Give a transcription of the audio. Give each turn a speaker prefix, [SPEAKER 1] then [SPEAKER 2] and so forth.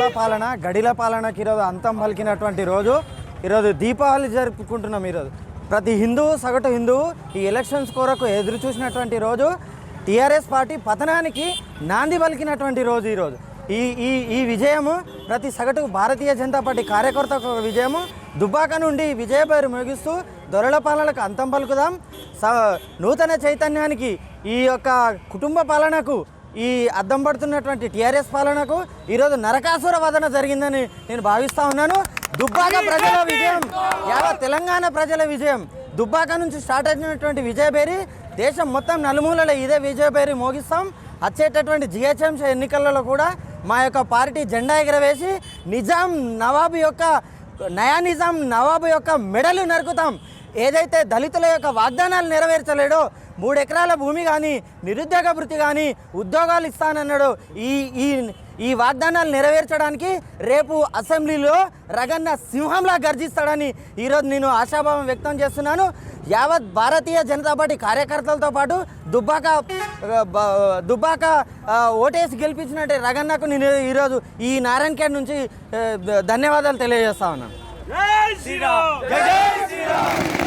[SPEAKER 1] దొరల పాలన గడిల పాలనకి ఈరోజు అంతం పలికినటువంటి రోజు. ఈరోజు దీపావళి జరుపుకుంటున్నాం ఈరోజు. ప్రతి హిందువు సగటు హిందువు ఈ ఎలక్షన్స్ కొరకు ఎదురు చూసినటువంటి రోజు. టీఆర్ఎస్ పార్టీ పతనానికి నాంది పలికినటువంటి రోజు ఈరోజు. ఈ ఈ ఈ విజయము ప్రతి సగటు భారతీయ జనతా పార్టీ కార్యకర్తకు ఒక విజయము. దుబ్బాక నుండి విజయపేరు ముగిస్తూ దొరల పాలనకు అంతం పలుకుదాం. స నూతన చైతన్యానికి ఈ యొక్క కుటుంబ పాలనకు ఈ అద్దం పడుతున్నటువంటి టీఆర్ఎస్ పాలనకు ఈరోజు నరకాసుర వదన జరిగిందని నేను భావిస్తా ఉన్నాను. దుబ్బాక ప్రజల విజయం యావత్ తెలంగాణ ప్రజల విజయం. దుబ్బాక నుంచి స్టార్ట్ అయినటువంటి విజయబేరి దేశం మొత్తం నలుమూలలో ఇదే విజయబేరి మోగిస్తాం. వచ్చేటటువంటి జిహెచ్ఎంసీ ఎన్నికలలో కూడా మా యొక్క పార్టీ జెండా ఎగరవేసి నిజాం నవాబు యొక్క నయా నిజాం నవాబు యొక్క మెడలు నరుకుతాం. ఏదైతే దళితుల యొక్క వాగ్దానాలు నెరవేర్చలేడో మూడెకరాల భూమి కానీ నిరుద్యోగ వృత్తి కానీ ఉద్యోగాలు ఇస్తానన్నాడు ఈ ఈ ఈ వాగ్దానాలు నెరవేర్చడానికి రేపు అసెంబ్లీలో రగన్న సింహంలా గర్జిస్తాడని ఈరోజు నేను ఆశాభావం వ్యక్తం చేస్తున్నాను. యావత్ భారతీయ జనతా పార్టీ కార్యకర్తలతో పాటు దుబ్బాక దుబ్బాక ఓటేసి గెలిపించినట్టు రగన్నకు నేను ఈరోజు ఈ నారాయణఖేడ్ నుంచి ధన్యవాదాలు తెలియజేస్తా ఉన్నాను.
[SPEAKER 2] జై శ్రీరామ్! జై శ్రీరామ్!